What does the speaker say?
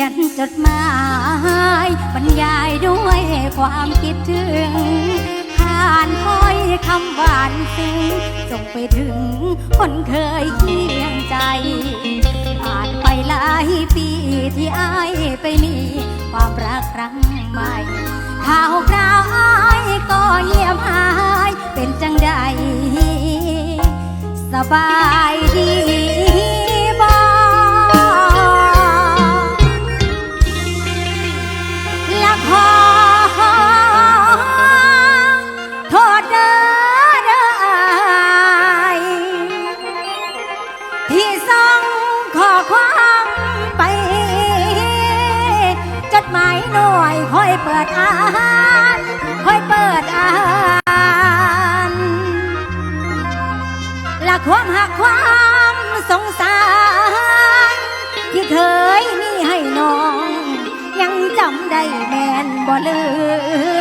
ยนจดหมายบรรยายด้วยความคิดถึงผ่านค่อยคำหวานซึ้งส่งไปถึงคนเคยเคียงใจผ่านไปหลายปีที่อายไปมีความรักครั้งใหม่ข่าวคราวอายก็เงียบหายเป็นจังใดสบาย ความไป จดหมายหน่อยค่อยเปิดอ่านค่อยเปิดอ่านละความหักความสงสาร ที่เคยมีให้น้อง ยังจำได้แม่นบ่ลืม